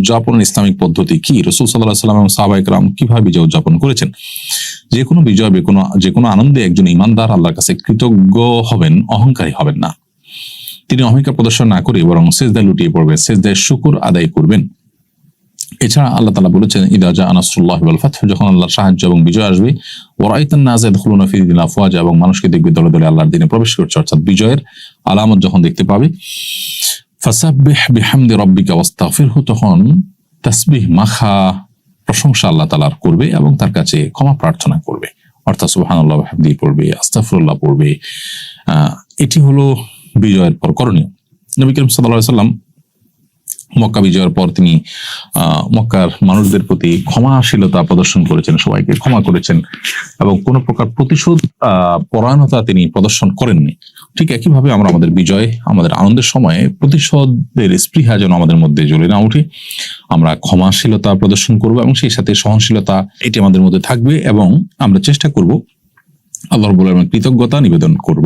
উদযাপন ইসলামিক পদ্ধতি কি? রসুল সাল্লাহ সাল্লাম এবং সাহাবাইকরাম কীভাবে বিজয় উদযাপন করেছেন? যে কোনো বিজয় কোনো যে কোনো আনন্দে একজন ইমানদার আল্লাহর কাছে কৃতজ্ঞ হবেন, অহংকারী হবেন না। তিনি অহংকার প্রদর্শন না করে বরং সেজদায় লুটিয়ে পড়বেন, সেজদায় শুকুর আদায় করবেন। এছাড়া আল্লাহ তালা বলেছেন ইদাজা আনাসুল্লাহ ফাত যখন আল্লাহর সাহায্য এবং বিজয় আসবে ওরাইতান নাজাদ খুলুনা ফিদিন আফওয়াজ এবং মানুষকে দেখবে দলে দলে আল্লাহর দিনে প্রবেশ করছে, অর্থাৎ বিজয়ের আলামত যখন দেখতে পাবে ফাসাব্বিহ বিহামদি রব্বিকা ওয়াস্তাগফিরহু, তখন তাসবিহ, মাখা, প্রশংসা আল্লাহ তালার করবে এবং তার কাছে ক্ষমা প্রার্থনা করবে। অর্থাৎ সুবহানাল্লাহ হামদি পড়বে আস্তাফরুল্লাহ পড়বে। এটি হলো বিজয়ের পর করণীয়। নবী করিম সাল্লাহ সাল্লাম মক্কা বিজয়ের পর তিনি মক্কার মানুষদের প্রতি ক্ষমাশীলতা প্রদর্শন করেছেন, সবাইকে ক্ষমা করেছেন এবং কোনো প্রকার প্রতিশোধ পরায়ণতা তিনি প্রদর্শন করেননি। ঠিক একইভাবে আমরা আমাদের বিজয়, আমাদের আনন্দের সময়ে প্রতিশোধের স্পৃহা যেন আমাদের মধ্যে জ্বলে না উঠে, আমরা ক্ষমাশীলতা প্রদর্শন করব এবং সেই সাথে সহনশীলতা এটি আমাদের মধ্যে থাকবে এবং আমরা চেষ্টা করব আল্লাহ রবুল্লাহ কৃতজ্ঞতা নিবেদন করব